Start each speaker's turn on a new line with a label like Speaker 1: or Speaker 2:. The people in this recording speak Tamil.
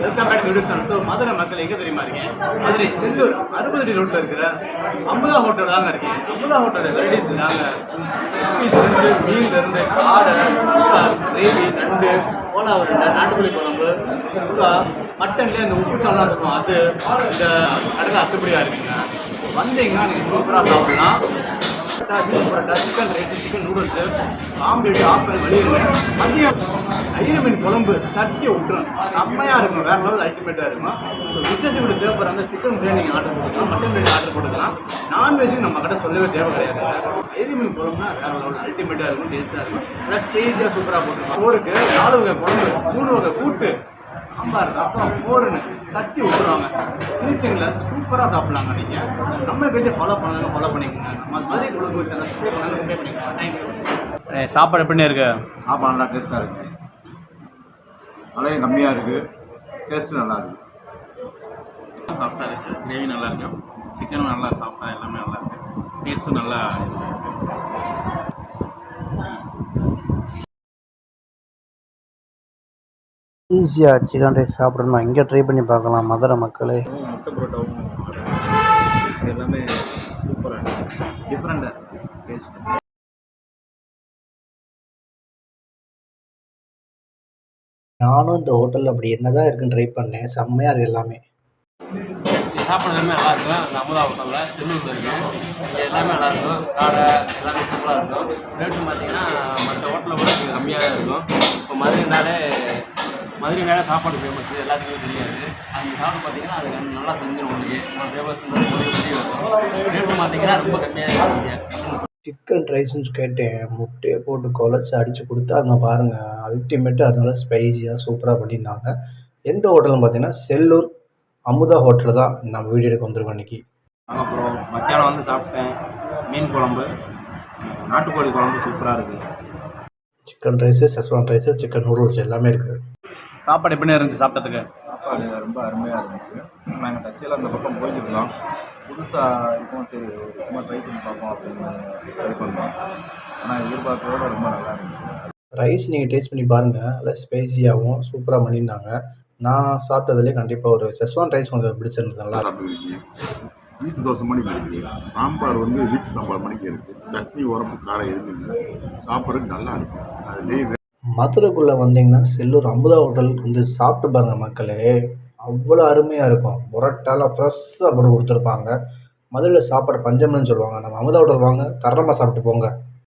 Speaker 1: Welcome back YouTube channel. So Madurai மக்கள் எங்கே தெரியுமா இருக்கேன் மதுரை செந்தூர் அறுபது அடி ரோட்டில் இருக்கிற அமுதா ஹோட்டல் தாங்க இருக்கேன் அமுதா ஹோட்டல் வெரைட்டிஸ் தாங்க. இருந்து மீன்லேருந்து காடை கிரேவி நண்டு ஓலா ஒரு நாட்டுக்கோழி குழம்பு சுக்கா மட்டன்லேயே அந்த உப்பு சால்லாம் இருக்கும் அது இந்த கடையில் அத்துப்படியாக இருக்குங்க. வந்தீங்கன்னா நீங்கள் சூப்பராக சாப்பிடலாம். Parotta piece parotta chicken rice chicken noodles omelette offer வழியில் மதியம் ஐர மீன் குழம்பு தட்டி விட்டுரும் செம்மையாக இருக்கும் வேறு லெவல் அல்டிமேட்டாக இருக்கும் ஸோ விசேஷ வீடு தேவைப்படுற அந்த சிக்கன் பிரியாணி நீங்கள் ஆர்டர் போட்டுக்கலாம் மட்டன் பிரியாணி ஆர்டர் போட்டுக்கலாம் நான்வெஜ்ஜுக்கு நம்ம கிட்ட சொல்லவே தேவை கிடையாது ஐர மீன் குழம்புனா வேறு லெவல் அல்டிமேட்டாக இருக்கும் டேஸ்ட்டாக இருக்கும் நல்லா ஸ்டேஜியாக சூப்பராக போட்டுருக்கோம் ஊருக்கு நாலு வகை குழம்பு மூணு வகை கூட்டு சாம்பார் ரசம் மோருன்னு தட்டி விட்டுருவாங்க ஃபினிஷிங்கில் சூப்பராக சாப்பிட்லாங்க நீங்கள் நம்ம பேஜை ஃபாலோ பண்ணாங்க ஃபாலோ பண்ணிக்கோங்க. நம்ம மதுரை குழம்பு சேனல் சப்ஸ்கிரைப் பண்ணாங்க சப்ஸ்கிரைப் பண்ணிக்கோங்க. தேங்க்யூ சாப்பாடு எப்படி இருக்கு?
Speaker 2: சாப்பாடு நல்லா டேஸ்ட்டாக இருக்குது விலையும் கம்மியாக இருக்குது டேஸ்ட்டு நல்லா இருக்குது
Speaker 3: சாஃப்டாக இருக்குது கிரேவி நல்லா இருக்கு சிக்கனும் நல்லா சாஃப்டாக எல்லாமே நல்லா இருக்கு டேஸ்ட்டும் நல்லா
Speaker 4: ஈஸியாக சிக்கன் ரைஸ் சாப்பிடணும் இங்கே ட்ரை பண்ணி பார்க்கலாம் மதுரை மக்களே.
Speaker 2: முட்டை பரோட்டாவும் எல்லாமே சூப்பராக இருக்குது டேஸ்ட்
Speaker 4: நானும் இந்த ஹோட்டலில் அப்படி என்னதான் இருக்குன்னு ட்ரை பண்ணேன். செம்மையாக இருக்குது எல்லாமே.
Speaker 3: சாப்பாடு எல்லாமே நல்லா இருக்கும். அந்த அமுதா ஹோட்டலில் செல்லூரில் இருக்கும் இங்கே எல்லாமே நல்லா இருக்கும். காடை எல்லாமே சூப்பராக இருக்கும். ரேட்டு பார்த்தீங்கன்னா மற்ற ஹோட்டலில் கூட கொஞ்சம் கம்மியாக தான் இருக்கும். இப்போ மதுரைனாலே மதுரைனாலே சாப்பாடு ஃபேமஸ் எல்லாத்துக்குமே தெரியாது. அங்கே சாப்பிட்டு பார்த்தீங்கன்னா அது நல்லா செஞ்சிடும் உங்களுக்கு. ஃபேமஸ் ரேட்டு பார்த்தீங்கன்னா ரொம்ப கம்மியாக தான் இருக்கும்
Speaker 4: சிக்கன் ரைஸ்னு கேட்டேன். முட்டையை போட்டு குழச்சி அடித்து கொடுத்தாங்க பாருங்கள் அல்டிமேட்டு அதனால ஸ்பைஸியாக சூப்பராக பண்ணியிருந்தாங்க எந்த ஹோட்டல்னு பார்த்தீங்கன்னா செல்லூர் அமுதா ஹோட்டலில் தான் நம்ம வீடியோ எடுக்க வந்திருக்கோம் இன்றைக்கி
Speaker 2: அப்புறம் மத்தியானம் வந்து சாப்பிட்டேன். மீன் குழம்பு நாட்டுக்கோழி குழம்பு சூப்பராக இருக்குது
Speaker 4: chicken rice schezwan rice chicken noodles எல்லாமே இருக்குது
Speaker 1: சாப்பாடு எப்படி இருந்துச்சு சாப்பிட்டதுக்கு?
Speaker 2: சாப்பாடு ரொம்ப அருமையாக இருந்துச்சு. நாங்கள் தச்சியில் அந்த பக்கம் போயிருக்கலாம் புதுசாக இருக்கும் சரி சும்மா ட்ரை பண்ணி பார்ப்போம் அப்படின்னு ட்ரை பண்ணோம். ஆனால் எதிர்பார்க்கறதோட ரொம்ப நல்லா இருந்துச்சு.
Speaker 4: ரைஸ் நீங்கள் டேஸ்ட் பண்ணி பாருங்கள் நல்லா ஸ்பைஸியாகவும் சூப்பராக பண்ணியிருந்தாங்க. நான் சாப்பிட்டதுலேயே கண்டிப்பாக ஒரு செஸ்வான் ரைஸ் கொஞ்சம் பிடிச்சிருந்தது நல்லா
Speaker 5: சாப்பிட்டுருக்கீங்க வீட்டு தோசை மணிக்கு இருக்குது சாம்பார் வந்து வீட்டு சாம்பார் மணிக்கு இருக்குது சட்னி உரப்பு காரம் எதுவும் இல்லை. சாப்பிட்றதுக்கு நல்லா இருக்கும். அதுலேயே
Speaker 4: மதுரைக்குள்ளே வந்தீங்கன்னா செல்லூர் அமுதா ஹோட்டலுக்கு வந்து சாப்பிட்டு பாருங்கள் மக்களே. அவ்வளோ அருமையாக இருக்கும். புரோட்டாலாம் ஃப்ரெஷ்ஷாக போட்டு கொடுத்துருப்பாங்க. மதுரையில் சாப்பாடு பஞ்சம்னு சொல்லுவாங்க. நம்ம அமுதா ஹோட்டல் வாங்க தரமாக சாப்பிட்டு போங்க.